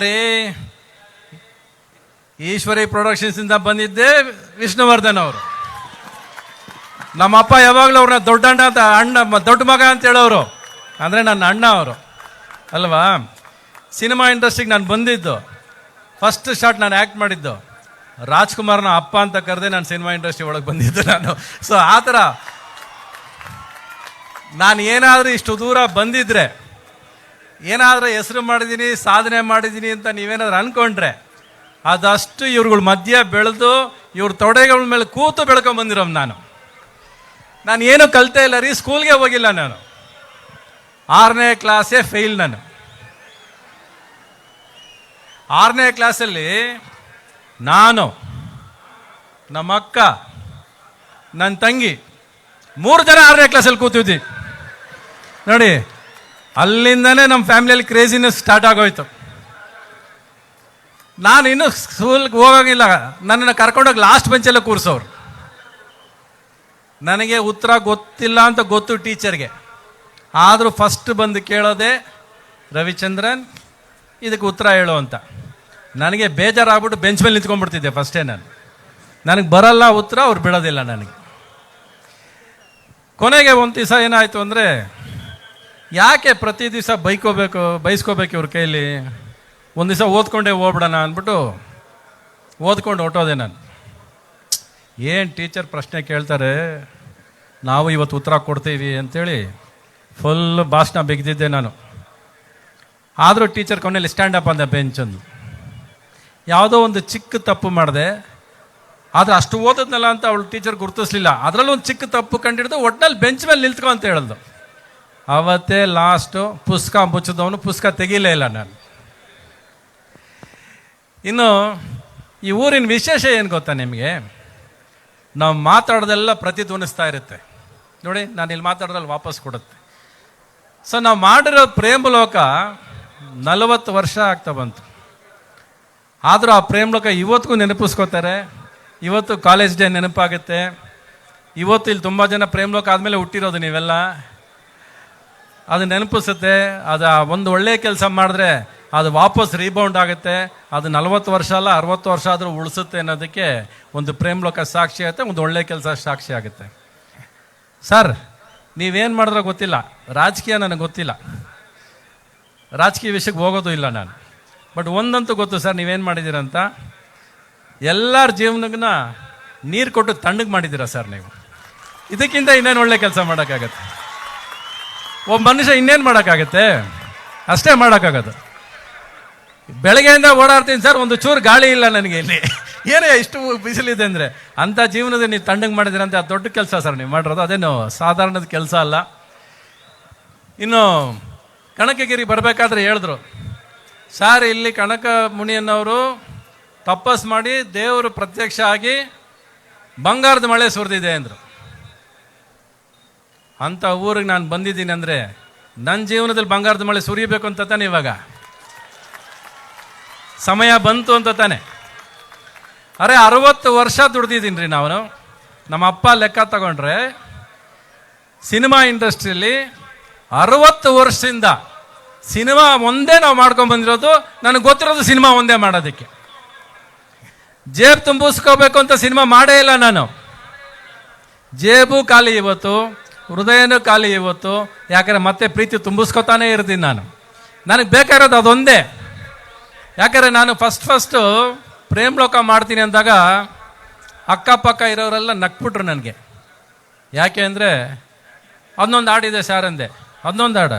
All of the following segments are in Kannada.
ರೀ ಈಶ್ವರಿ ಪ್ರೊಡಕ್ಷನ್ಸ್ ಇಂದ ಬಂದಿದ್ದೆ ವಿಷ್ಣುವರ್ಧನ್ ಅವರು. ನಮ್ಮಪ್ಪ ಯಾವಾಗಲೂ ಅವ್ರನ್ನ ದೊಡ್ಡ ಅಣ್ಣ ಅಂತ, ಅಣ್ಣ ದೊಡ್ಡ ಮಗ ಅಂತ ಹೇಳೋರು. ಅಂದರೆ ನನ್ನ ಅಣ್ಣ ಅವರು. ಅಲ್ವಾ? ಸಿನಿಮಾ ಇಂಡಸ್ಟ್ರಿಗೆ ನಾನು ಬಂದಿದ್ದು. ಫಸ್ಟ್ ಶಾಟ್ ನಾನು ಆ್ಯಕ್ಟ್ ಮಾಡಿದ್ದು. ರಾಜ್ಕುಮಾರ್ನ ಅಪ್ಪ ಅಂತ ಕರೆದೆ ನಾನು ಸಿನಿಮಾ ಇಂಡಸ್ಟ್ರಿ ಒಳಗೆ ಬಂದಿದ್ದು ನಾನು. ಸೊ ಆ ಥರ. ನಾನು ಏನಾದರೂ ಇಷ್ಟು ದೂರ ಬಂದಿದ್ರೆ ಏನಾದರೂ ಹೆಸರು ಮಾಡಿದ್ದೀನಿ ಸಾಧನೆ ಮಾಡಿದ್ದೀನಿ ಅಂತ ನೀವೇನಾದ್ರೂ ಅನ್ಕೊಂಡ್ರೆ ಅದಷ್ಟು ಇವ್ರುಗಳ ಮಧ್ಯೆ ಬೆಳೆದು ಇವ್ರ ತೊಡೆಗಳ ಮೇಲೆ ಕೂತು ಬೆಳ್ಕೊಂಡ್ ಬಂದಿರೋ ನಾನು. ನಾನು ಏನು ಕಲಿತೇ ಇಲ್ಲ ರೀ, ಸ್ಕೂಲ್ಗೆ ಹೋಗಿಲ್ಲ ನಾನು. ಆರನೇ ಕ್ಲಾಸೇ ಫೇಲ್ ನಾನು. ಆರನೇ ಕ್ಲಾಸಲ್ಲಿ ನಾನು, ನಮ್ಮ ಅಕ್ಕ ನನ್ನ ತಂಗಿ, ಮೂರು ಜನ ಆರನೇ ಕ್ಲಾಸಲ್ಲಿ ಕೂತಿದ್ವಿ. ನೋಡಿ ಅಲ್ಲಿಂದನೇ ನಮ್ಮ ಫ್ಯಾಮಿಲಿಯಲ್ಲಿ ಕ್ರೇಜಿನೆಸ್ ಸ್ಟಾರ್ಟ್ ಆಗೋಯ್ತು. ನಾನು ಇನ್ನೂ ಸ್ಕೂಲ್ಗೆ ಹೋಗೋಂಗಿಲ್ಲ. ನನ್ನನ್ನು ಕರ್ಕೊಂಡೋಗಿ ಲಾಸ್ಟ್ ಬೆಂಚಲ್ಲೇ ಕೂರಿಸೋರು. ನನಗೆ ಉತ್ತರ ಗೊತ್ತಿಲ್ಲ ಅಂತ ಗೊತ್ತು ಟೀಚರ್ಗೆ ಆದರೂ ಫಸ್ಟ್ ಬಂದು ಕೇಳೋದೆ, ರವಿಚಂದ್ರನ್, ಇದಕ್ಕೆ ಉತ್ತರ ಹೇಳು ಅಂತ. ನನಗೆ ಬೇಜಾರಾಗ್ಬಿಟ್ಟು ಬೆಂಚ್ ಮೇಲೆ ನಿಂತ್ಕೊಂಡ್ಬಿಡ್ತಿದ್ದೆ ಫಸ್ಟೇ ನಾನು. ನನಗೆ ಬರಲ್ಲ ಉತ್ತರ, ಅವ್ರು ಬಿಡೋದಿಲ್ಲ ನನಗೆ. ಕೊನೆಗೆ ಒಂದು ದಿವಸ ಏನಾಯಿತು ಅಂದರೆ ಯಾಕೆ ಪ್ರತಿ ದಿವಸ ಬೈಕೋಬೇಕು, ಬೈಸ್ಕೋಬೇಕು ಇವ್ರ ಕೈಲಿ? ಒಂದು ದಿವಸ ಓದ್ಕೊಂಡೇ ಹೋಗ್ಬಿಡೋಣ ಅಂದ್ಬಿಟ್ಟು ಓದ್ಕೊಂಡು ಹೊಟ್ಟೋದೆ ನಾನು. ಏನು ಟೀಚರ್ ಪ್ರಶ್ನೆ ಕೇಳ್ತಾರೆ, ನಾವು ಇವತ್ತು ಉತ್ತರ ಕೊಡ್ತೀವಿ ಅಂತೇಳಿ ಫುಲ್ ಭಾಷಣ ಬಿಗಿದಿದ್ದೆ ನಾನು. ಆದರೂ ಟೀಚರ್ ಕೊನೆಯಲ್ಲಿ ಸ್ಟ್ಯಾಂಡ್ ಅಪ್ ಅಂದ ಬೆಂಚಂದು ಯಾವುದೋ ಒಂದು ಚಿಕ್ಕ ತಪ್ಪು ಮಾಡಿದೆ. ಆದರೆ ಅಷ್ಟು ಓದದ್ನಲ್ಲ ಅಂತ ಅವಳು ಟೀಚರ್ ಗುರುತಿಸ್ಲಿಲ್ಲ. ಅದರಲ್ಲೂ ಒಂದು ಚಿಕ್ಕ ತಪ್ಪು ಕಂಡಿಡ್ದು ಒಟ್ನಲ್ಲಿ ಬೆಂಚ್ ಮೇಲೆ ನಿಲ್ತ್ಕೊ ಅಂತ ಹೇಳ್ದು. ಅವತ್ತೇ ಲಾಸ್ಟು ಪುಸ್ತಕ ಮುಚ್ಚಿದವನು ಪುಸ್ತಕ ತೆಗೀಲೇ ಇಲ್ಲ ನಾನು. ಇನ್ನು ಈ ಊರಿನ ವಿಶೇಷ ಏನು ಗೊತ್ತಾ ನಿಮಗೆ? ನಾವು ಮಾತಾಡೋದೆಲ್ಲ ಪ್ರತಿಧ್ವನಿಸ್ತಾ ಇರುತ್ತೆ. ನೋಡಿ, ನಾನು ಇಲ್ಲಿ ಮಾತಾಡೋದ್ರಲ್ಲಿ ವಾಪಸ್ ಕೊಡುತ್ತೆ. ಸೊ ನಾವು ಮಾಡಿರೋ ಪ್ರೇಮಲೋಕ ನಲವತ್ತು ವರ್ಷ ಆಗ್ತಾ ಬಂತು. ಆದರೂ ಆ ಪ್ರೇಮಲೋಕ ಇವತ್ತಿಗೂ ನೆನಪಿಸ್ಕೋತಾರೆ. ಇವತ್ತು ಕಾಲೇಜ್ ಡೇ ನೆನಪಾಗುತ್ತೆ. ಇವತ್ತು ಇಲ್ಲಿ ತುಂಬ ಜನ ಪ್ರೇಮಲೋಕ ಆದಮೇಲೆ ಹುಟ್ಟಿರೋದು ನೀವೆಲ್ಲ. ಅದು ನೆನಪಿಸುತ್ತೆ, ಅದು ಒಂದು ಒಳ್ಳೆಯ ಕೆಲಸ ಮಾಡಿದ್ರೆ ಅದು ವಾಪಸ್ ರೀಬೌಂಡ್ ಆಗುತ್ತೆ. ಅದು ನಲವತ್ತು ವರ್ಷ ಅಲ್ಲ, ಅರವತ್ತು ವರ್ಷ ಆದರೂ ಉಳಿಸುತ್ತೆ ಅನ್ನೋದಕ್ಕೆ ಒಂದು ಪ್ರೇಮಲೋಕ ಸಾಕ್ಷಿ ಆಗುತ್ತೆ, ಒಂದು ಒಳ್ಳೆ ಕೆಲಸ ಸಾಕ್ಷಿ ಆಗುತ್ತೆ. ಸರ್, ನೀವೇನು ಮಾಡಿದ್ರೋ ಗೊತ್ತಿಲ್ಲ. ರಾಜಕೀಯ ನನಗೆ ಗೊತ್ತಿಲ್ಲ. ರಾಜಕೀಯ ವಿಷಯಕ್ಕೆ ಹೋಗೋದು ಇಲ್ಲ ನಾನು. ಬಟ್ ಒಂದಂತೂ ಗೊತ್ತು ಸರ್, ನೀವೇನು ಮಾಡಿದ್ದೀರಂತ. ಎಲ್ಲರ ಜೀವನಗನ್ನ ನೀರು ಕೊಟ್ಟು ತಣ್ಣಗೆ ಮಾಡಿದ್ದೀರಾ ಸರ್ ನೀವು. ಇದಕ್ಕಿಂತ ಇನ್ನೇನು ಒಳ್ಳೆ ಕೆಲಸ ಮಾಡೋಕ್ಕಾಗತ್ತೆ? ಒಬ್ಬ ಮನುಷ್ಯ ಇನ್ನೇನು ಮಾಡೋಕ್ಕಾಗತ್ತೆ? ಅಷ್ಟೇ ಮಾಡೋಕ್ಕಾಗದು. ಬೆಳಗ್ಗೆಯಿಂದ ಓಡಾಡ್ತೀನಿ ಸರ್, ಒಂದು ಚೂರು ಗಾಳಿ ಇಲ್ಲ ನನಗೆ ಇಲ್ಲಿ. ಏನೇ ಇಷ್ಟು ಬಿಸಿಲಿದೆ ಅಂದರೆ? ಅಂಥ ಜೀವನದ ನೀವು ತಣ್ಣಗೆ ಮಾಡಿದಿರಂತ ಅದು ದೊಡ್ಡ ಕೆಲಸ ಸರ್, ನೀವು ಮಾಡಿರೋದು ಅದೇನು ಸಾಧಾರಣದ ಕೆಲಸ ಅಲ್ಲ. ಇನ್ನು ಕಣಕಗಿರಿ ಬರಬೇಕಾದ್ರೆ ಹೇಳಿದ್ರು. ಸರ್, ಇಲ್ಲಿ ಕಣಕ ಮುನಿಯನ್ನವರು ತಪಸ್ ಮಾಡಿ ದೇವರು ಪ್ರತ್ಯಕ್ಷ ಆಗಿ ಬಂಗಾರದ ಮಳೆ ಸುರಿದಿದೆ ಅಂದರು. ಅಂಥ ಊರಿಗೆ ನಾನು ಬಂದಿದ್ದೀನಿ ಅಂದರೆ ನನ್ನ ಜೀವನದಲ್ಲಿ ಬಂಗಾರದ ಮಳೆ ಸುರಿಯಬೇಕು ಅಂತ ತಾನೆ ಇವಾಗ. ಸಮಯ ಬಂತು ಅಂತ ತಾನೆ. ಅರೆ ಅರವತ್ತು ವರ್ಷ ದುಡ್ದಿದ್ದೀನಿ ರೀ ನಾನು ನಮ್ಮ ಅಪ್ಪ ಲೆಕ್ಕ ತಗೊಂಡ್ರೆ ಸಿನಿಮಾ ಇಂಡಸ್ಟ್ರಿಯಲ್ಲಿ ಅರವತ್ತು ವರ್ಷದಿಂದ ಸಿನಿಮಾ ಒಂದೇ ನಾವು ಮಾಡ್ಕೊಂಡು ಬಂದಿರೋದು, ನನಗೆ ಗೊತ್ತಿರೋದು ಸಿನಿಮಾ ಒಂದೇ ಮಾಡೋದಕ್ಕೆ. ಜೇಬ್ ತುಂಬಿಸ್ಕೋಬೇಕು ಅಂತ ಸಿನಿಮಾ ಮಾಡೇ ಇಲ್ಲ ನಾನು. ಜೇಬು ಖಾಲಿ ಇವತ್ತು. ಹೃದಯನೂ ಖಾಲಿ ಇವತ್ತು. ಯಾಕಂದರೆ ಮತ್ತೆ ಪ್ರೀತಿ ತುಂಬಿಸ್ಕೊತಾನೇ ಇರ್ತೀನಿ ನಾನು. ನನಗೆ ಬೇಕಾಗಿರೋದು ಅದೊಂದೇ. ಯಾಕಂದರೆ ನಾನು ಫಸ್ಟ್ ಫಸ್ಟು ಪ್ರೇಮ್ ಲೋಕ ಮಾಡ್ತೀನಿ ಅಂದಾಗ ಅಕ್ಕಪಕ್ಕ ಇರೋರೆಲ್ಲ ನಕ್ಬಿಟ್ರು ನನಗೆ. ಯಾಕೆ ಅಂದರೆ ಅದನ್ನೊಂದು ಹಾಡಿದೆ ಸರ್ ಅಂದೆ. ಅದನ್ನೊಂದು ಹಾಡ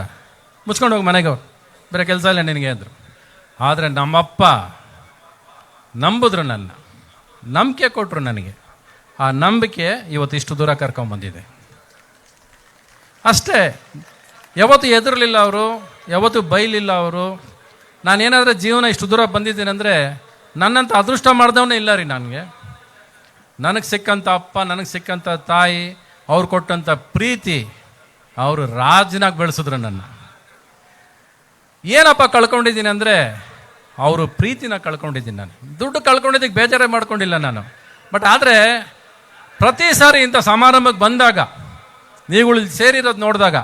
ಮುಚ್ಕೊಂಡು ಹೋಗಿ ಮನೆಗೆ. ಬೇರೆ ಕೆಲಸ ಇಲ್ಲ ನಿನಗೆ ಅಂದರು. ಆದರೆ ನಮ್ಮಪ್ಪ ನಂಬಿದ್ರು ನನ್ನ. ನಂಬಿಕೆ ಕೊಟ್ಟರು ನನಗೆ. ಆ ನಂಬಿಕೆ ಇವತ್ತು ಇಷ್ಟು ದೂರ ಕರ್ಕೊಂಬಂದಿದೆ. ಅಷ್ಟೇ. ಯಾವತ್ತು ಎದುರಲಿಲ್ಲ ಅವರು, ಯಾವತ್ತು ಬೈಲಿಲ್ಲ ಅವರು. ನಾನೇನಾದರೂ ಜೀವನ ಇಷ್ಟು ದೂರ ಬಂದಿದ್ದೀನಿ ಅಂದರೆ ನನ್ನಂತ ಅದೃಷ್ಟ ಮಾಡಿದವನೇ ಇಲ್ಲ ರೀ ನನಗೆ. ನನಗೆ ಸಿಕ್ಕಂಥ ಅಪ್ಪ, ನನಗೆ ಸಿಕ್ಕಂಥ ತಾಯಿ, ಅವ್ರು ಕೊಟ್ಟಂಥ ಪ್ರೀತಿ, ಅವರು ರಾಜನಾಗಿ ಬೆಳೆಸಿದ್ರು ನನ್ನ. ಏನಪ್ಪ ಕಳ್ಕೊಂಡಿದ್ದೀನಿ ಅಂದರೆ ಅವರು ಪ್ರೀತಿನ ಕಳ್ಕೊಂಡಿದ್ದೀನಿ ನಾನು. ದುಡ್ಡು ಕಳ್ಕೊಂಡಿದ್ದಕ್ಕೆ ಬೇಜಾರೇ ಮಾಡ್ಕೊಂಡಿಲ್ಲ ನಾನು. ಬಟ್ ಆದರೆ ಪ್ರತಿ ಸಾರಿ ಇಂಥ ಸಮಾರಂಭಕ್ಕೆ ಬಂದಾಗ ನೀವುಗಳು ಇಲ್ಲಿ ಸೇರಿರೋದು ನೋಡಿದಾಗ,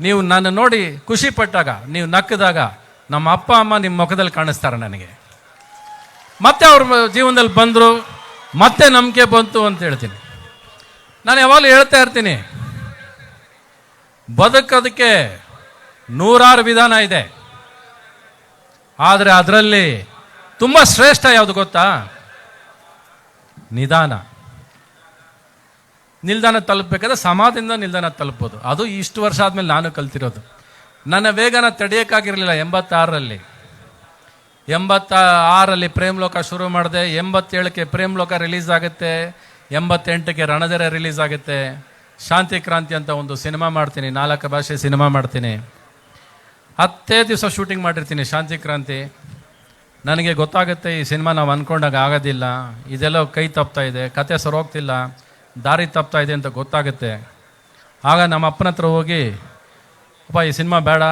ನೀವು ನನ್ನ ನೋಡಿ ಖುಷಿ ಪಟ್ಟಾಗ, ನೀವು ನಕ್ಕಿದಾಗ ನಮ್ಮ ಅಪ್ಪ, ಅಮ್ಮ ನಿಮ್ಮ ಮುಖದಲ್ಲಿ ಕಾಣಿಸ್ತಾರೆ ನನಗೆ. ಮತ್ತೆ ಅವ್ರ ಜೀವನದಲ್ಲಿ ಬಂದರು, ಮತ್ತೆ ನಂಬಿಕೆ ಬಂತು ಅಂತ ಹೇಳ್ತೀನಿ. ನಾನು ಯಾವಾಗಲೂ ಹೇಳ್ತಾ ಇರ್ತೀನಿ, ಬದುಕೋದಕ್ಕೆ ನೂರಾರು ವಿಧಾನ ಇದೆ. ಆದರೆ ಅದರಲ್ಲಿ ತುಂಬ ಶ್ರೇಷ್ಠ ಯಾವುದು ಗೊತ್ತಾ? ನಿಧಾನ. ನಿಲ್ದಾಣ ತಲುಪಬೇಕಾದ್ರೆ ಸಮಾಧಿಯಿಂದ ನಿಲ್ದಾಣ ತಲುಪೋದು ಅದು ಇಷ್ಟು ವರ್ಷ ಆದಮೇಲೆ ನಾನು ಕಲ್ತಿರೋದು. ನನ್ನ ವೇಗನ ತಡೆಯೋಕ್ಕಾಗಿರಲಿಲ್ಲ ಎಂಬತ್ತಾರರಲ್ಲಿ. ಎಂಬತ್ತ ಆರಲ್ಲಿ ಪ್ರೇಮ್ಲೋಕ ಶುರು ಮಾಡಿದೆ, ಎಂಬತ್ತೇಳಕ್ಕೆ ಪ್ರೇಮ್ಲೋಕ ರಿಲೀಸ್ ಆಗುತ್ತೆ, ಎಂಬತ್ತೆಂಟಕ್ಕೆ ರಣಧರ ರಿಲೀಸ್ ಆಗುತ್ತೆ. ಶಾಂತಿ ಕ್ರಾಂತಿ ಅಂತ ಒಂದು ಸಿನಿಮಾ ಮಾಡ್ತೀನಿ, ನಾಲ್ಕು ಭಾಷೆ ಸಿನಿಮಾ ಮಾಡ್ತೀನಿ. ಹತ್ತೇ ದಿವಸ ಶೂಟಿಂಗ್ ಮಾಡಿರ್ತೀನಿ ಶಾಂತಿ ಕ್ರಾಂತಿ. ನನಗೆ ಗೊತ್ತಾಗುತ್ತೆ ಈ ಸಿನಿಮಾ ನಾವು ಅಂದ್ಕೊಂಡಾಗ ಆಗೋದಿಲ್ಲ, ಇದೆಲ್ಲ ಕೈ ತಪ್ತಾ ಇದೆ, ಕತೆ ಸರೋಗ್ತಿಲ್ಲ ದಾರಿ ತಪ್ತಾ ಇದೆ ಅಂತ ಗೊತ್ತಾಗುತ್ತೆ. ಆಗ ನಮ್ಮ ಅಪ್ಪನ ಹತ್ರ ಹೋಗಿ, ಅಪ್ಪ, ಈ ಸಿನಿಮಾ ಬೇಡ,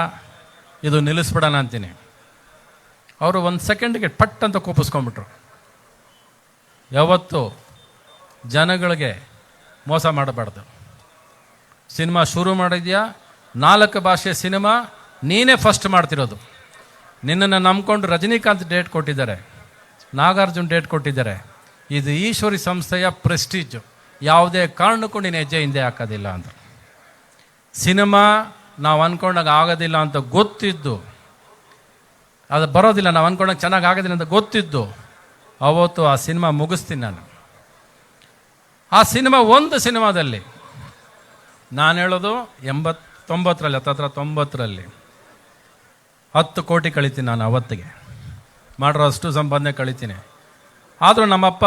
ಇದು ನಿಲ್ಲಿಸ್ಬಿಡೋಣ ಅಂತೀನಿ. ಅವರು ಒಂದು ಸೆಕೆಂಡ್ಗೆ ಪಟ್ ಅಂತ ಕೂಪಿಸ್ಕೊಂಬಿಟ್ರು ಯಾವತ್ತು ಜನಗಳಿಗೆ ಮೋಸ ಮಾಡಬಾರ್ದು. ಸಿನಿಮಾ ಶುರು ಮಾಡಿದ್ಯಾ? ನಾಲ್ಕು ಭಾಷೆ ಸಿನಿಮಾ, ನೀನೇ ಫಸ್ಟ್ ಮಾಡ್ತಿರೋದು. ನಿನ್ನನ್ನು ನಂಬ್ಕೊಂಡು ರಜನಿಕಾಂತ್ ಡೇಟ್ ಕೊಟ್ಟಿದ್ದಾರೆ. ನಾಗಾರ್ಜುನ್ ಡೇಟ್ ಕೊಟ್ಟಿದ್ದಾರೆ. ಇದು ಈಶ್ವರಿ ಸಂಸ್ಥೆಯ ಪ್ರೆಸ್ಟೀಜು ಯಾವುದೇ ಕಾರಣಕ್ಕೂ ನೀನು ಹೆಜ್ಜೆ ಹಿಂದೆ ಹಾಕೋದಿಲ್ಲ ಅಂತ. ಸಿನಿಮಾ ನಾವು ಅಂದ್ಕೊಂಡಾಗ ಆಗೋದಿಲ್ಲ ಅಂತ ಗೊತ್ತಿದ್ದು. ಅದು ಬರೋದಿಲ್ಲ, ನಾವು ಅಂದ್ಕೊಂಡಾಗ ಚೆನ್ನಾಗಿ ಆಗೋದಿಲ್ಲ ಅಂತ ಗೊತ್ತಿದ್ದು. ಅವತ್ತು ಆ ಸಿನಿಮಾ ಮುಗಿಸ್ತೀನಿ ನಾನು. ಆ ಸಿನಿಮಾ ಒಂದು ಸಿನಿಮಾದಲ್ಲಿ ನಾನು ಹೇಳೋದು ಎಂಬತ್ತೊಂಬತ್ತರಲ್ಲಿ ಹತ್ತತ್ರ ತೊಂಬತ್ತರಲ್ಲಿ. ಹತ್ತು ಕೋಟಿ ಕಳಿತೀನಿ ನಾನು ಅವತ್ತಿಗೆ. ಮಾಡಿರೋ ಅಷ್ಟು ಸಂಪಾದನೆ ಕಳಿತೀನಿ. ಆದರೂ ನಮ್ಮಪ್ಪ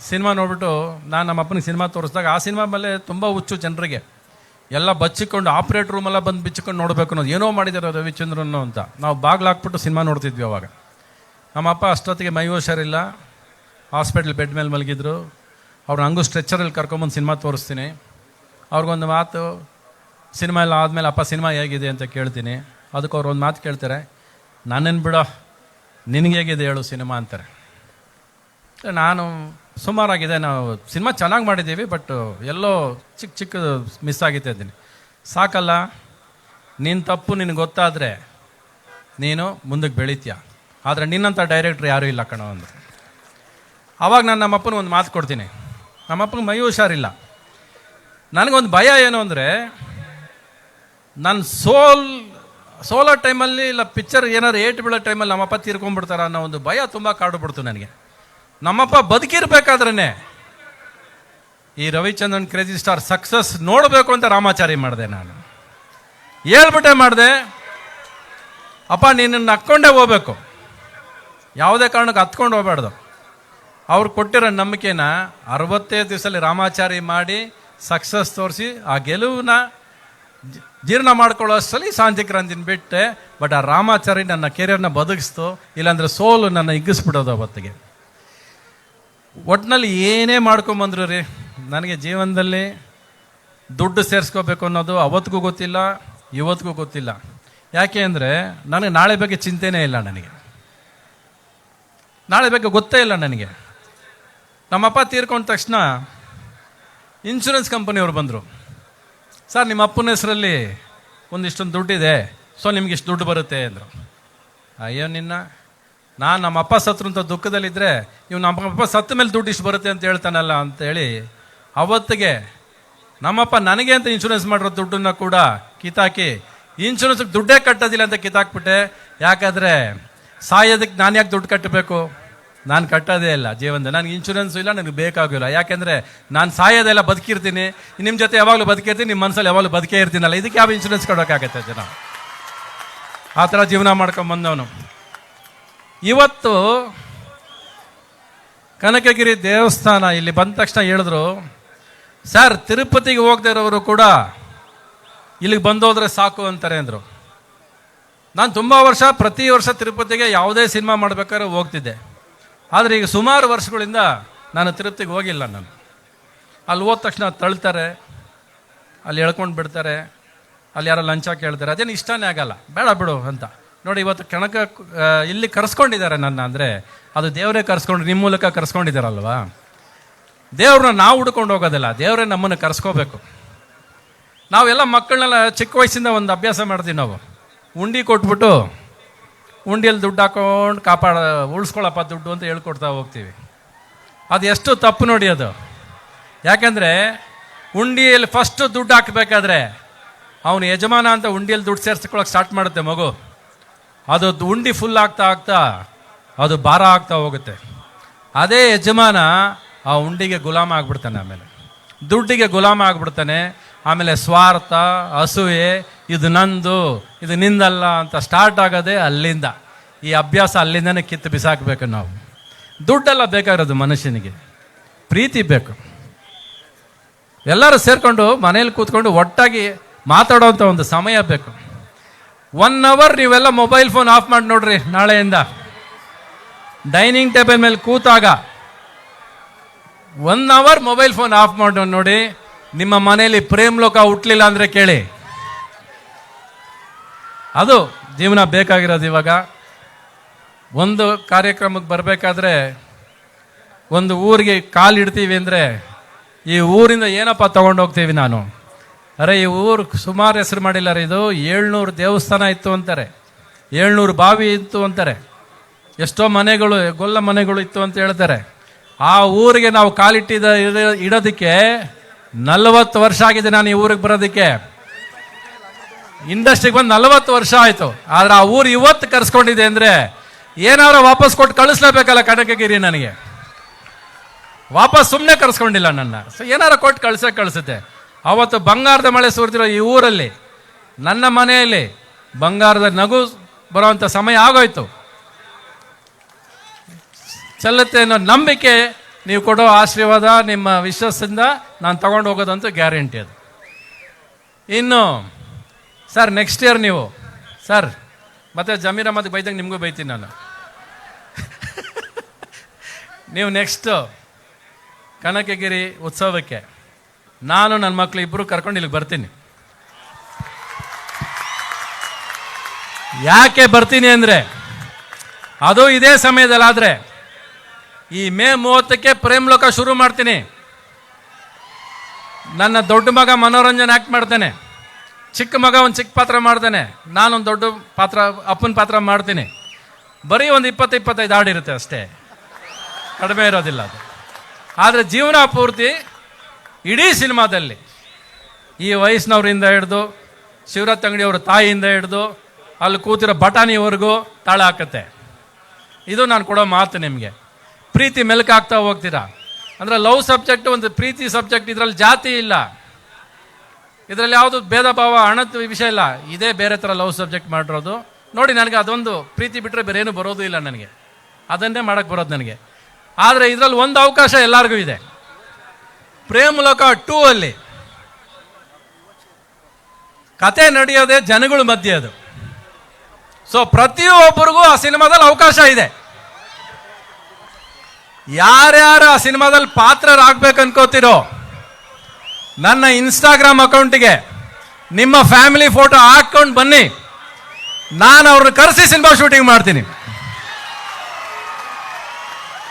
ಸಿನಿಮಾ ನೋಡ್ಬಿಟ್ಟು ನಾನು ನಮ್ಮ ಅಪ್ಪನಿಗೆ ಸಿನಿಮಾ ತೋರಿಸಿದಾಗ ಆ ಸಿನಿಮಾ ಮೇಲೆ ತುಂಬ ಹುಚ್ಚು ಜನರಿಗೆ. ಎಲ್ಲ ಬಚ್ಚಿಕೊಂಡು ಆಪ್ರೇಟ್ ರೂಮೆಲ್ಲ ಬಂದು ಬಿಚ್ಚಿಕೊಂಡು ನೋಡಬೇಕು ಅನ್ನೋದು ಏನೋ ಮಾಡಿದ್ದಾರೆ ರವಿಚಂದ್ರನ್ನು ಅಂತ. ನಾವು ಬಾಗ್ಲು ಹಾಕ್ಬಿಟ್ಟು ಸಿನಿಮಾ ನೋಡ್ತಿದ್ವಿ ಅವಾಗ. ನಮ್ಮಪ್ಪ ಅಷ್ಟೊತ್ತಿಗೆ ಮೈ ಹುಷಾರಿಲ್ಲ. ಹಾಸ್ಪಿಟ್ಲ್ ಬೆಡ್ ಮೇಲೆ ಮಲಗಿದ್ರು. ಅವ್ರು ಹಂಗೂ ಸ್ಟ್ರೆಚ್ಚರಲ್ಲಿ ಕರ್ಕೊಂಬಂದು ಸಿನಿಮಾ ತೋರಿಸ್ತೀನಿ. ಅವ್ರಿಗೊಂದು ಮಾತು, ಸಿನಿಮಾ ಎಲ್ಲ ಆದಮೇಲೆ ಅಪ್ಪ ಸಿನಿಮಾ ಹೇಗಿದೆ ಅಂತ ಕೇಳ್ತೀನಿ. ಅದಕ್ಕೆ ಅವ್ರು ಒಂದು ಮಾತು ಕೇಳ್ತಾರೆ ನಾನೇನು ಬಿಡೋ, ನಿನಗೆ ಹೇಗಿದೆ ಹೇಳು ಸಿನಿಮಾ ಅಂತಾರೆ. ನಾನು ಸುಮಾರಾಗಿದೆ. ನಾವು ಸಿನಿಮಾ ಚೆನ್ನಾಗಿ ಮಾಡಿದ್ದೀವಿ, ಬಟ್ ಎಲ್ಲೋ ಚಿಕ್ಕ ಚಿಕ್ಕ ಮಿಸ್ ಆಗಿದೆ ಇದ್ದೀನಿ ಸಾಕಲ್ಲ ನಿನ್ನ ತಪ್ಪು ನಿನಗೆ ಗೊತ್ತಾದರೆ ನೀನು ಮುಂದಕ್ಕೆ ಬೆಳಿತೀಯ. ಆದರೆ ನಿನ್ನಂಥ ಡೈರೆಕ್ಟ್ರ್ ಯಾರೂ ಇಲ್ಲ ಕಣೋ ಒಂದು ಆವಾಗ ನಾನು ನಮ್ಮಪ್ಪನ ಒಂದು ಮಾತು ಕೊಡ್ತೀನಿ. ನಮ್ಮಪ್ಪನ ಮೈ ಹುಷಾರಿಲ್ಲ. ನನಗೊಂದು ಭಯ ಏನು ಅಂದರೆ ನನ್ನ ಸೋಲ್ ಸೋಲೋ ಟೈಮಲ್ಲಿ ಇಲ್ಲ ಪಿಕ್ಚರ್ ಏನಾದ್ರು ಏಟ್ ಬೀಳೋ ಟೈಮಲ್ಲಿ ನಮ್ಮಪ್ಪ ತೀರ್ಕೊಂಡ್ಬಿಡ್ತಾರ ಅನ್ನೋ ಒಂದು ಭಯ ತುಂಬ ಕಾಡುಬಿಡ್ತು ನನಗೆ. ನಮ್ಮಪ್ಪ ಬದುಕಿರ್ಬೇಕಾದ್ರೇ ಈ ರವಿಚಂದ್ರನ್ ಕ್ರೇಜಿ ಸ್ಟಾರ್ ಸಕ್ಸಸ್ ನೋಡಬೇಕು ಅಂತ ರಾಮಾಚಾರಿ ಮಾಡಿದೆ ನಾನು. ಹೇಳ್ಬಿಟ್ಟೆ ಮಾಡಿದೆ, ಅಪ್ಪ, ನಿನ್ನನ್ನು ಹಕ್ಕೊಂಡೇ ಹೋಗ್ಬೇಕು. ಯಾವುದೇ ಕಾರಣಕ್ಕೆ ಹತ್ಕೊಂಡು ಹೋಗ್ಬಾರ್ದು. ಅವ್ರು ಕೊಟ್ಟಿರೋ ನಂಬಿಕೆನ ಅರವತ್ತೇ ದಿವಸದಲ್ಲಿ ರಾಮಾಚಾರಿ ಮಾಡಿ ಸಕ್ಸಸ್ ತೋರಿಸಿ, ಆ ಗೆಲುವನ್ನ ಜೀರ್ಣ ಮಾಡ್ಕೊಳ್ಳೋ ಅಷ್ಟರಲ್ಲಿ ಶಾಂತಿ ಕ್ರಾಂತಿನ ಬಿಟ್ಟೆ ಬಟ್ ಆ ರಾಮಾಚಾರಿ ನನ್ನ ಕೆರಿಯರ್ನ ಬದುಕಿಸ್ತು, ಇಲ್ಲಾಂದರೆ ಸೋಲು ನನ್ನ ಹಿಗ್ಗಿಸ್ಬಿಡೋದು ಅವತ್ತಿಗೆ. ಒಟ್ಟಿನಲ್ಲಿ ಏನೇ ಮಾಡ್ಕೊಂಬಂದ್ರು ರೀ, ನನಗೆ ಜೀವನದಲ್ಲಿ ದುಡ್ಡು ಸೇರಿಸ್ಕೋಬೇಕು ಅನ್ನೋದು ಅವತ್ತಿಗೂ ಗೊತ್ತಿಲ್ಲ, ಇವತ್ತಿಗೂ ಗೊತ್ತಿಲ್ಲ. ಯಾಕೆ ಅಂದರೆ ನನಗೆ ನಾಳೆ ಬಗ್ಗೆ ಚಿಂತೆನೇ ಇಲ್ಲ ನನಗೆ. ನಾಳೆ ಬಗ್ಗೆ ಗೊತ್ತೇ ಇಲ್ಲ ನನಗೆ. ನಮ್ಮಪ್ಪ ತೀರ್ಕೊಂಡ ತಕ್ಷಣ ಇನ್ಶೂರೆನ್ಸ್ ಕಂಪನಿಯವರು ಬಂದರು. ಸರ್, ನಿಮ್ಮ ಅಪ್ಪನ ಹೆಸರಲ್ಲಿ ಒಂದಿಷ್ಟೊಂದು ದುಡ್ಡಿದೆ, ಸೊ ನಿಮ್ಗೆ ಇಷ್ಟು ದುಡ್ಡು ಬರುತ್ತೆ, ಅಂದರು. ಅಯ್ಯೋ, ನಿನ್ನ ನಾನು ನಮ್ಮ ಅಪ್ಪ ಸತ್ರು ಅಂತ ದುಃಖದಲ್ಲಿದ್ದರೆ ನೀವು ನಮ್ಮ ಅಪ್ಪ ಸತ್ತ ಮೇಲೆ ದುಡ್ಡು ಇಷ್ಟು ಬರುತ್ತೆ ಅಂತ ಹೇಳ್ತಾನಲ್ಲ ಅಂತೇಳಿ ಅವತ್ತಿಗೆ ನಮ್ಮಪ್ಪ ನನಗೆ ಅಂತ ಇನ್ಶೂರೆನ್ಸ್ ಮಾಡಿರೋ ದುಡ್ಡನ್ನ ಕೂಡ ಕಿತಾಕಿ ಇನ್ಶೂರೆನ್ಸ್ಗೆ ದುಡ್ಡೇ ಕಟ್ಟೋದಿಲ್ಲ ಅಂತ ಕಿತ್ತಾಕ್ಬಿಟ್ಟೆ. ಯಾಕಂದರೆ ಸಾಯೋದಕ್ಕೆ ನಾನು ಯಾಕೆ ದುಡ್ಡು ಕಟ್ಟಬೇಕು? ನಾನು ಕಟ್ಟೋದೇ ಇಲ್ಲ ಜೀವನದ ನನಗೆ ಇನ್ಶೂರೆನ್ಸ್ ಇಲ್ಲ, ನನಗೆ ಬೇಕಾಗಿಲ್ಲ. ಯಾಕೆಂದರೆ ನಾನು ಸಾಯೋದೆಲ್ಲ ಬದುಕಿರ್ತೀನಿ. ನಿಮ್ಮ ಜೊತೆ ಯಾವಾಗಲೂ ಬದುಕಿರ್ತೀನಿ ನಿಮ್ಮ ಮನಸ್ಸಲ್ಲಿ ಯಾವಾಗಲೂ ಬದುಕೇ ಇರ್ತೀನಲ್ಲ. ಇದಕ್ಕೆ ಯಾವ ಇನ್ಶೂರೆನ್ಸ್ ಕೊಡೋಕ್ಕಾಗತ್ತೆ ಜನ? ಆ ಥರ ಜೀವನ ಮಾಡ್ಕೊಂಡು ಬಂದವನು. ಇವತ್ತು ಕನಕಗಿರಿ ದೇವಸ್ಥಾನ ಇಲ್ಲಿ ಬಂದ ತಕ್ಷಣ ಹೇಳಿದ್ರು, ಸರ್, ತಿರುಪತಿಗೆ ಹೋಗದೆ ಇರೋರು ಕೂಡ ಇಲ್ಲಿಗೆ ಬಂದೋದ್ರೆ ಸಾಕು ಅಂತಾರೆ ಅಂದರು. ನಾನು ತುಂಬ ವರ್ಷ ಪ್ರತಿ ವರ್ಷ ತಿರುಪತಿಗೆ ಯಾವುದೇ ಸಿನಿಮಾ ಮಾಡಬೇಕಾದ್ರೆ ಹೋಗ್ತಿದ್ದೆ. ಆದರೆ ಈಗ ಸುಮಾರು ವರ್ಷಗಳಿಂದ ನಾನು ತಿರುಪತಿಗೆ ಹೋಗಿಲ್ಲ ನಾನು. ಅಲ್ಲಿ ಹೋದ ತಕ್ಷಣ ತಳ್ತಾರೆ, ಅಲ್ಲಿ ಎಳ್ಕೊಂಡು ಬಿಡ್ತಾರೆ, ಅಲ್ಲಿ ಯಾರೋ ಲಂಚ ಕೇಳ್ತಾರೆ, ಅದೇನು ಇಷ್ಟನೇ ಆಗಲ್ಲ, ಬೇಡ ಬಿಡು ಅಂತ. ನೋಡಿ, ಇವತ್ತು ಕಣಕ ಇಲ್ಲಿ ಕರೆಸ್ಕೊಂಡಿದ್ದಾರೆ ನನ್ನ ಅಂದರೆ, ಅದು ದೇವರೇ ಕರೆಸ್ಕೊಂಡು ನಿಮ್ಮ ಮೂಲಕ ಕರೆಸ್ಕೊಂಡಿದ್ದಾರಲ್ವಾ? ದೇವ್ರನ್ನ ನಾವು ಹುಡ್ಕೊಂಡು ಹೋಗೋದಿಲ್ಲ, ದೇವರೇ ನಮ್ಮನ್ನು ಕರೆಸ್ಕೋಬೇಕು. ನಾವೆಲ್ಲ ಮಕ್ಕಳನ್ನೆಲ್ಲ ಚಿಕ್ಕ ವಯಸ್ಸಿಂದ ಒಂದು ಅಭ್ಯಾಸ ಮಾಡ್ತೀವಿ ನಾವು. ಉಂಡಿ ಕೊಟ್ಬಿಟ್ಟು, ಉಂಡಿಯಲ್ಲಿ ದುಡ್ಡು ಹಾಕೊಂಡು ಕಾಪಾಡ, ಉಳಿಸ್ಕೊಳಪ್ಪ ದುಡ್ಡು ಅಂತ ಹೇಳ್ಕೊಡ್ತಾ ಹೋಗ್ತೀವಿ. ಅದು ಎಷ್ಟು ತಪ್ಪು ನೋಡಿ ಅದು. ಯಾಕೆಂದರೆ, ಉಂಡಿಯಲ್ಲಿ ಫಸ್ಟು ದುಡ್ಡು ಹಾಕಬೇಕಾದ್ರೆ, ಅವನು ಯಜಮಾನ ಅಂತ ಉಂಡಿಯಲ್ಲಿ ದುಡ್ಡು ಸೇರಿಸ್ಕೊಳಕ್ಕೆ ಸ್ಟಾರ್ಟ್ ಮಾಡುತ್ತೆ ಮಗು. ಅದು ಉಂಡಿ ಫುಲ್ ಆಗ್ತಾ ಆಗ್ತಾ ಅದು ಭಾರ ಆಗ್ತಾ ಹೋಗುತ್ತೆ. ಅದೇ ಯಜಮಾನ ಆ ಉಂಡಿಗೆ ಗುಲಾಮ ಆಗ್ಬಿಡ್ತಾನೆ ಆಮೇಲೆ. ದುಡ್ಡಿಗೆ ಗುಲಾಮ ಆಗ್ಬಿಡ್ತಾನೆ, ಆಮೇಲೆ ಸ್ವಾರ್ಥ ಹಸುವೆ ಇದು ನಂದು, ಇದು ನಿಂದಲ್ಲ ಅಂತ ಸ್ಟಾರ್ಟ್ ಆಗೋದೆ ಅಲ್ಲಿಂದ. ಈ ಅಭ್ಯಾಸ ಅಲ್ಲಿಂದನೇ ಕಿತ್ತು ಬಿಸಾಕಬೇಕು ನಾವು. ದುಡ್ಡೆಲ್ಲ ಬೇಕಾಗಿರೋದು ಮನುಷ್ಯನಿಗೆ. ಪ್ರೀತಿ ಬೇಕು. ಎಲ್ಲರೂ ಸೇರಿಕೊಂಡು ಮನೇಲಿ ಕೂತ್ಕೊಂಡು ಒಟ್ಟಾಗಿ ಮಾತಾಡೋವಂಥ ಒಂದು ಸಮಯ ಬೇಕು. ಒನ್ ಅವರ್ ನೀವೆಲ್ಲ ಮೊಬೈಲ್ ಫೋನ್ ಆಫ್ ಮಾಡಿ ನೋಡ್ರಿ ನಾಳೆಯಿಂದ. ಡೈನಿಂಗ್ ಟೇಬಲ್ ಮೇಲೆ ಕೂತಾಗ one hour mobile phone off ಮಾಡಿ ನೋಡಿ ನಿಮ್ಮ ಮನೆಯಲ್ಲಿ ಪ್ರೇಮ್ ಲೋಕ ಹುಟ್ಲಿಲ್ಲ ಅಂದ್ರೆ ಕೇಳಿ. ಅದು ಜೀವನ ಬೇಕಾಗಿರೋದು ಇವಾಗ. ಒಂದು ಕಾರ್ಯಕ್ರಮಕ್ಕೆ ಬರಬೇಕಾದ್ರೆ ಒಂದು ಊರಿಗೆ ಕಾಲು ಇಡ್ತೀವಿ ಅಂದರೆ ಈ ಊರಿಂದ ಏನಪ್ಪ ತಗೊಂಡು ಹೋಗ್ತೀವಿ ನಾನು? ಅರೆ, ಈ ಊರು ಸುಮಾರು ಹೆಸರು ಮಾಡಿಲ್ಲ ಇದು? ಏಳ್ನೂರು ದೇವಸ್ಥಾನ ಇತ್ತು ಅಂತಾರೆ. ಏಳ್ನೂರು ಬಾವಿ ಇತ್ತು ಅಂತಾರೆ. ಎಷ್ಟೋ ಮನೆಗಳು, ಗೊಲ್ಲ ಮನೆಗಳು ಇತ್ತು ಅಂತ ಹೇಳ್ತಾರೆ. ಆ ಊರಿಗೆ ನಾವು ಕಾಲಿಟ್ಟಿದ ಇಡ- ಇಡೋದಕ್ಕೆ ನಲವತ್ತು ವರ್ಷ ಆಗಿದೆ ನಾನು ಈ ಊರಿಗೆ ಬರೋದಕ್ಕೆ. ಇಂಡಸ್ಟ್ರಿಗೆ ಬಂದು ನಲವತ್ತು ವರ್ಷ ಆಯಿತು. ಆದರೆ ಆ ಊರು ಇವತ್ತು ಕರೆಸ್ಕೊಂಡಿದೆ ಅಂದರೆ ಏನಾದ್ರು ವಾಪಸ್ ಕೊಟ್ಟು ಕಳಿಸ್ಲೇಬೇಕಲ್ಲ ಕನಕಗಿರಿ ನನಗೆ. ವಾಪಸ್ ಸುಮ್ಮನೆ ಕರೆಸ್ಕೊಂಡಿಲ್ಲ ನನ್ನ. ಸೊ ಏನಾರ ಕೊಟ್ಟು ಕಳ್ಸಕ್ಕೆ ಕಳಿಸುತ್ತೆ. ಅವತ್ತು ಬಂಗಾರದ ಮಳೆ ಸುರಿದಿರೋ ಈ ಊರಲ್ಲಿ, ನನ್ನ ಮನೆಯಲ್ಲಿ ಬಂಗಾರದ ನಗು ಬರುವಂಥ ಸಮಯ ಆಗೋಯ್ತು. ಚೆಲ್ಲುತ್ತೆ ಅನ್ನೋ ನಂಬಿಕೆ ನೀವು ಕೊಡೋ ಆಶೀರ್ವಾದ ನಿಮ್ಮ ವಿಶ್ವಾಸದಿಂದ ನಾನು ತಗೊಂಡು ಹೋಗೋದಂತೂ ಗ್ಯಾರಂಟಿ ಅದು. ಇನ್ನು, ಸರ್ ನೆಕ್ಸ್ಟ್ ಇಯರ್ ನೀವು, ಸರ್, ಮತ್ತೆ ಜಮೀರ್ ಅಹಮದ್ ಬೈದಂಗೆ ನಿಮಗೂ ಬೈತೀನಿ ನಾನು. ನೀವು ನೆಕ್ಸ್ಟು ಕನಕಗಿರಿ ಉತ್ಸವಕ್ಕೆ. ನಾನು ನನ್ನ ಮಕ್ಕಳು ಇಬ್ಬರು ಕರ್ಕೊಂಡು ಇಲ್ಲಿಗೆ ಬರ್ತೀನಿ. ಯಾಕೆ ಬರ್ತೀನಿ ಅಂದರೆ, ಅದು ಇದೇ ಸಮಯದಲ್ಲಾದರೆ, ಈ ಮೇ ಮೂವತ್ತಕ್ಕೆ ಪ್ರೇಮ್ ಲೋಕ ಶುರು ಮಾಡ್ತೀನಿ. ನನ್ನ ದೊಡ್ಡ ಮಗ ಮನೋರಂಜನೆ ಆ್ಯಕ್ಟ್ ಮಾಡ್ತಾನೆ. ಚಿಕ್ಕ ಮಗ ಒಂದು ಚಿಕ್ಕ ಪಾತ್ರ ಮಾಡ್ತಾನೆ. ನಾನೊಂದು ದೊಡ್ಡ ಪಾತ್ರ, ಅಪ್ಪನ ಪಾತ್ರ ಮಾಡ್ತೀನಿ. ಬರೀ ಒಂದು ಇಪ್ಪತ್ತು, ಇಪ್ಪತ್ತೈದು ಹಾಡಿರುತ್ತೆ ಅಷ್ಟೇ. ಕಡಿಮೆ ಇರೋದಿಲ್ಲ ಅದು. ಆದರೆ ಜೀವನ ಪೂರ್ತಿ ಇಡೀ ಸಿನಿಮಾದಲ್ಲಿ ಈ ವಯಸ್ಸಿನವರಿಂದ ಹಿಡಿದು ಶಿವರಾತ್ ಅಂಗಡಿಯವ್ರ ತಾಯಿಯಿಂದ ಹಿಡಿದು, ಅಲ್ಲಿ ಕೂತಿರೋ ಬಟಾಣಿವರೆಗೂ ತಾಳ ಹಾಕತ್ತೆ. ಇದು ನಾನು ಕೊಡೋ ಮಾತು ನಿಮಗೆ. ಪ್ರೀತಿ ಮೆಲುಕಾಗ್ತಾ ಹೋಗ್ತೀರಾ? ಅಂದರೆ ಲವ್ ಸಬ್ಜೆಕ್ಟ್ ಒಂದು ಪ್ರೀತಿ ಸಬ್ಜೆಕ್ಟ್, ಇದರಲ್ಲಿ ಜಾತಿ ಇಲ್ಲ. ಇದರಲ್ಲಿ ಯಾವುದು ಭೇದ ಭಾವ, ಹಣದ ವಿಷಯ ಇಲ್ಲ. ಇದೇ ಬೇರೆ ಥರ ಲವ್ ಸಬ್ಜೆಕ್ಟ್ ಮಾಡಿರೋದು. ನೋಡಿ, ನನಗೆ ಅದೊಂದು ಪ್ರೀತಿ ಬಿಟ್ಟರೆ ಬೇರೆ ಏನು ಬರೋದು ಇಲ್ಲ ನನಗೆ. ಅದನ್ನೇ ಮಾಡೋಕ್ಕೆ ಬರೋದು ನನಗೆ. ಆದರೆ ಇದರಲ್ಲಿ ಒಂದು ಅವಕಾಶ ಎಲ್ಲರಿಗೂ ಇದೆ. ಪ್ರೇಮ್ ಲೋಕ ಟೂ ಅಲ್ಲಿ. ಕತೆ ನಡೆಯೋದೆ ಜನಗಳ ಮಧ್ಯೆ ಅದು. ಸೊ ಪ್ರತಿಯೊಬ್ಬರಿಗೂ ಆ ಸಿನಿಮಾದಲ್ಲಿ ಅವಕಾಶ ಇದೆ. ಯಾರ್ಯಾರು ಆ ಸಿನಿಮಾದಲ್ಲಿ ಪಾತ್ರರಾಗ್ಬೇಕು ಅನ್ಕೋತಿರೋ ನನ್ನ ಇನ್ಸ್ಟಾಗ್ರಾಮ್ ಅಕೌಂಟಿಗೆ ನಿಮ್ಮ ಫ್ಯಾಮಿಲಿ ಫೋಟೋ ಹಾಕೊಂಡು ಬನ್ನಿ. ನಾನು ಅವ್ರನ್ನ ಕರೆಸಿ ಸಿನಿಮಾ ಶೂಟಿಂಗ್ ಮಾಡ್ತೀನಿ.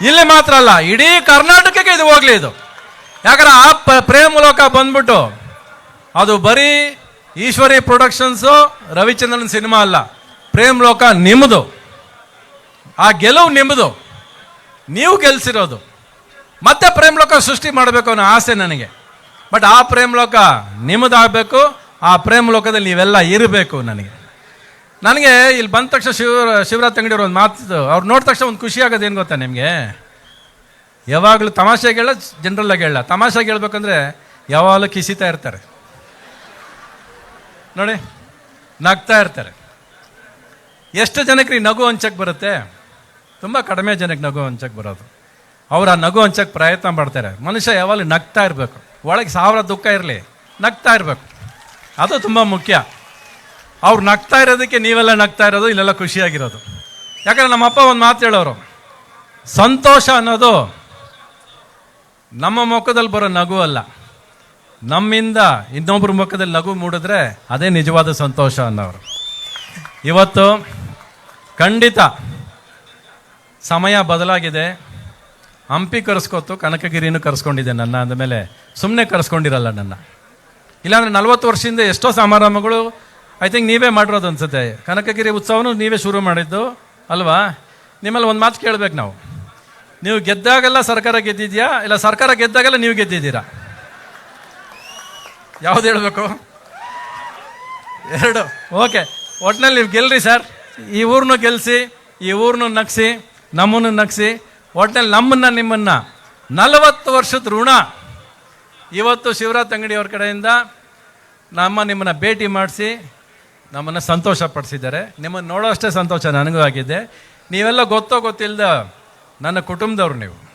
ಇಲ್ಲಿ ಮಾತ್ರ ಅಲ್ಲ, ಇಡೀ ಕರ್ನಾಟಕಕ್ಕೆ ಇದು ಹೋಗ್ಲಿ ಇದು. ಯಾಕಂದ್ರೆ ಆ ಪ್ರೇಮ್ ಲೋಕ ಬಂದ್ಬಿಟ್ಟು ಅದು ಬರೀ ಈಶ್ವರಿ ಪ್ರೊಡಕ್ಷನ್ಸು ರವಿಚಂದ್ರನ್ ಸಿನಿಮಾ ಅಲ್ಲ. ಪ್ರೇಮ್ ಲೋಕ ನಿಮ್ಮದು ಆ ಗೆಲುವು ನಿಮ್ಮದು ನೀವು ಗೆಲ್ಸಿರೋದು. ಮತ್ತೆ ಪ್ರೇಮ್ ಲೋಕ ಸೃಷ್ಟಿ ಮಾಡಬೇಕು ಅನ್ನೋ ಆಸೆ ನನಗೆ. ಬಟ್ ಆ ಪ್ರೇಮ್ ಲೋಕ ನಿಮ್ಮದಾಗಬೇಕು ಆ ಪ್ರೇಮ್ ಲೋಕದಲ್ಲಿ ನೀವೆಲ್ಲ ಇರಬೇಕು ನನಗೆ. ನನಗೆ ಇಲ್ಲಿ ಬಂದ ತಕ್ಷಣ ಶಿವ ಶಿವರಾಜ್ ತಂಗಡಿಯವ್ರು ಒಂದು ಮಾತು, ಅವ್ರು ನೋಡಿದ ತಕ್ಷಣ ಒಂದು ಖುಷಿ ಏನು ಗೊತ್ತಾ ನಿಮಗೆ? ಯಾವಾಗಲೂ ತಮಾಷೆಗೆ ಹೇಳ ಜನರಲ್ಲಾಗಿ ಹೇಳ. ತಮಾಷೆಗೆ ಹೇಳ್ಬೇಕಂದ್ರೆ ಯಾವಾಗಲೂ ಕಿಸಿತಾ ಇರ್ತಾರೆ. ನೋಡಿ, ನಗ್ತಾ ಇರ್ತಾರೆ. ಎಷ್ಟು ಜನಕ್ಕೆ ಈ ನಗು ಹಂಚಕ್ಕೆ ಬರುತ್ತೆ? ತುಂಬ ಕಡಿಮೆ ಜನಕ್ಕೆ ನಗು ಹಂಚಕ್ಕೆ ಬರೋದು. ಅವ್ರು ಆ ನಗು ಹಂಚಕ್ಕೆ ಪ್ರಯತ್ನ ಮಾಡ್ತಾರೆ ಮನುಷ್ಯ ಯಾವಾಗಲೂ ನಗ್ತಾ ಇರಬೇಕು. ಒಳಗೆ ಸಾವಿರ ದುಃಖ ಇರಲಿ, ನಗ್ತಾ ಇರಬೇಕು. ಅದು ತುಂಬ ಮುಖ್ಯ. ಅವ್ರು ನಗ್ತಾ ಇರೋದಕ್ಕೆ ನೀವೆಲ್ಲ ನಗ್ತಾ ಇರೋದು, ಇಲ್ಲೆಲ್ಲ ಖುಷಿಯಾಗಿರೋದು. ಯಾಕಂದ್ರೆ ನಮ್ಮಪ್ಪ ಒಂದು ಮಾತು ಹೇಳೋರು, ಸಂತೋಷ ಅನ್ನೋದು ನಮ್ಮ ಮುಖದಲ್ಲಿ ಬರೋ ನಗು ಅಲ್ಲ. ನಮ್ಮಿಂದ ಇನ್ನೊಬ್ಬರ ಮುಖದಲ್ಲಿ ನಗು ಮೂಡಿದ್ರೆ ಅದೇ ನಿಜವಾದ ಸಂತೋಷ ಅನ್ನೋರು. ಇವತ್ತು ಖಂಡಿತ ಸಮಯ ಬದಲಾಗಿದೆ. ಹಂಪಿ ಕರೆಸ್ಕೊತು ಕನಕಗಿರಿನೂ ಕರೆಸ್ಕೊಂಡಿದೆ ನನ್ನ ಅಂದಮೇಲೆ ಸುಮ್ಮನೆ ಕರೆಸ್ಕೊಂಡಿರಲ್ಲ ನನ್ನ. ಇಲ್ಲಾಂದರೆ ನಲ್ವತ್ತು ವರ್ಷದಿಂದ ಎಷ್ಟೋ ಸಮಾರಂಭಗಳು ಐ ಥಿಂಕ್ ನೀವೇ ಮಾಡಿರೋದು ಅನ್ಸುತ್ತೆ. ಕನಕಗಿರಿ ಉತ್ಸವನೂ ನೀವೇ ಶುರು ಮಾಡಿದ್ದು, ಅಲ್ವಾ? ನಿಮ್ಮಲ್ಲಿ ಒಂದು ಮಾತು ಕೇಳಬೇಕು ನಾವು. ನೀವು ಗೆದ್ದಾಗೆಲ್ಲ ಸರ್ಕಾರ ಗೆದ್ದಿದ್ಯಾ? ಇಲ್ಲ, ಸರ್ಕಾರ ಗೆದ್ದಾಗೆಲ್ಲ ನೀವು ಗೆದ್ದಿದ್ದೀರಾ? ಯಾವ್ದು ಹೇಳಬೇಕು? ಎರಡು. ಓಕೆ, ಒಟ್ನಲ್ಲಿ ನೀವು ಗೆಲ್ರಿ ಸರ್. ಈ ಊರನ್ನು ಗೆಲ್ಲಿಸಿ ಈ ಊರನ್ನು ನಗಿಸಿ, ನಮ್ಮನ್ನು ನಗಿಸಿ, ಒಟ್ನಲ್ಲಿ ನಮ್ಮನ್ನ, ನಿಮ್ಮನ್ನ. ನಲವತ್ತು ವರ್ಷದ ಋಣ. ಇವತ್ತು ಶಿವರಾಜ್ ಅಂಗಡಿಯವ್ರ ಕಡೆಯಿಂದ ನಮ್ಮ ನಿಮ್ಮನ್ನ ಭೇಟಿ ಮಾಡಿಸಿ ನಮ್ಮನ್ನು ಸಂತೋಷ ಪಡಿಸಿದ್ದಾರೆ. ನಿಮ್ಮನ್ನು ನೋಡೋಷ್ಟೇ ಸಂತೋಷ ನನಗೂ ಆಗಿದೆ. ನೀವೆಲ್ಲ ಗೊತ್ತೋ ಗೊತ್ತಿಲ್ಲದ ನನ್ನ ಕುಟುಂಬದವ್ರು ನೀವು.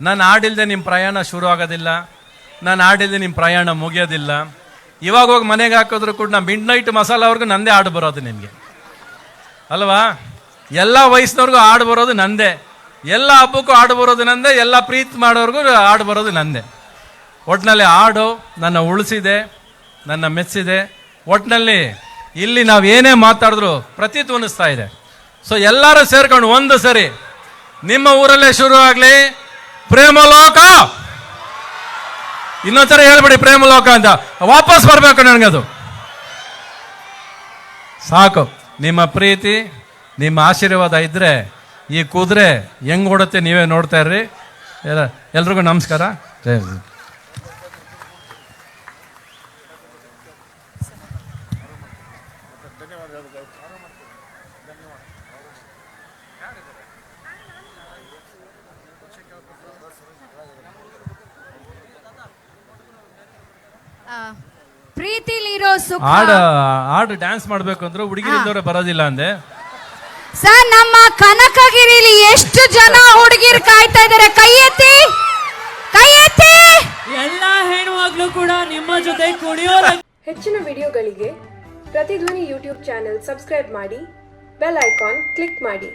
ನಾನು ಆಡಿಲ್ಲದೆ ನಿಮ್ಮ ಪ್ರಯಾಣ ಶುರು ಆಗೋದಿಲ್ಲ. ನಾನು ಆಡಿಲ್ಲದೆ ನಿಮ್ಮ ಪ್ರಯಾಣ ಮುಗಿಯೋದಿಲ್ಲ. ಇವಾಗ ಹೋಗಿ ಮನೆಗೆ ಹಾಕಿದ್ರು ಕೂಡ ನಾ ಮಿಡ್ ನೈಟ್ ಮಸಾಲವ್ರಿಗೂ ನಂದೇ ಆಡು ಬರೋದು ನಿಮಗೆ. ಅಲ್ವಾ? ಎಲ್ಲ ವಯಸ್ಸಿನವ್ರಿಗೂ ಆಡು ಬರೋದು ನಂದೇ. ಎಲ್ಲ ಹಬ್ಬಕ್ಕೂ ಆಡು ಬರೋದು ನಂದೇ. ಎಲ್ಲ ಪ್ರೀತಿ ಮಾಡೋರ್ಗೂ ಆಡು ಬರೋದು ನಂದೇ. ಒಟ್ಟಿನಲ್ಲಿ ಆಡು ನನ್ನ ಉಳಿಸಿದೆ, ನನ್ನ ಮೆಚ್ಚಿದೆ. ಒಟ್ಟಿನಲ್ಲಿ ಇಲ್ಲಿ ನಾವು ಏನೇ ಮಾತಾಡಿದ್ರು ಪ್ರತಿಧ್ವನಿಸ್ತಾ ಇದೆ. ಸೊ ಎಲ್ಲರೂ ಸೇರ್ಕೊಂಡು ಒಂದು ಸರಿ ನಿಮ್ಮ ಊರಲ್ಲೇ ಶುರು ಆಗಲಿ. ಪ್ರೇಮಲೋಕ ಇನ್ನೊಂದ್ಸರಿ ಹೇಳ್ಬಿಡಿ ಪ್ರೇಮಲೋಕ ಅಂತ. ವಾಪಸ್ ಬರಬೇಕು ನನಗದು. ಸಾಕು. ನಿಮ್ಮ ಪ್ರೀತಿ, ನಿಮ್ಮ ಆಶೀರ್ವಾದ ಇದ್ದರೆ ಈ ಕುದುರೆ ಹೆಂಗ್ ಓಡುತ್ತೆ ನೀವೇ ನೋಡ್ತಾ ಇರ್ರಿ. ಎಲ್ರಿಗೂ ನಮಸ್ಕಾರ. ಪ್ರೀತಿಲಿರೋ ಸುಖ. ಹಾಡು ಹಾಡು ಡ್ಯಾನ್ಸ್ ಮಾಡ್ಬೇಕು ಅಂದ್ರೆ ಹುಡುಗಿರಿದ್ದವ್ರೆ ಬರೋದಿಲ್ಲ ಅಂದೆ. ಸರ್ ನಮ್ಮ ಕನಕಗಿರಿಲಿ ಎಷ್ಟು ಜನ ಹುಡುಗಿರು ಕಾಯ್ತಾ ಇದಾರೆ ಕೈ ಎತ್ತಿ ಕೈ ಎತ್ತಿ. ಎಲ್ಲ ಹೆಣ್ಮಕ್ಳು ಕೂಡ ನಿಮ್ಮ ಜೊತೆ ಕುಡಿಯೋ ಹೆಚ್ಚಿನ ವಿಡಿಯೋಗಳಿಗೆ ಪ್ರತಿಧ್ವನಿ ಯೂಟ್ಯೂಬ್ ಚಾನೆಲ್ ಸಬ್ಸ್ಕ್ರೈಬ್ ಮಾಡಿ ಬೆಲ್ ಐಕಾನ್ ಕ್ಲಿಕ್ ಮಾಡಿ.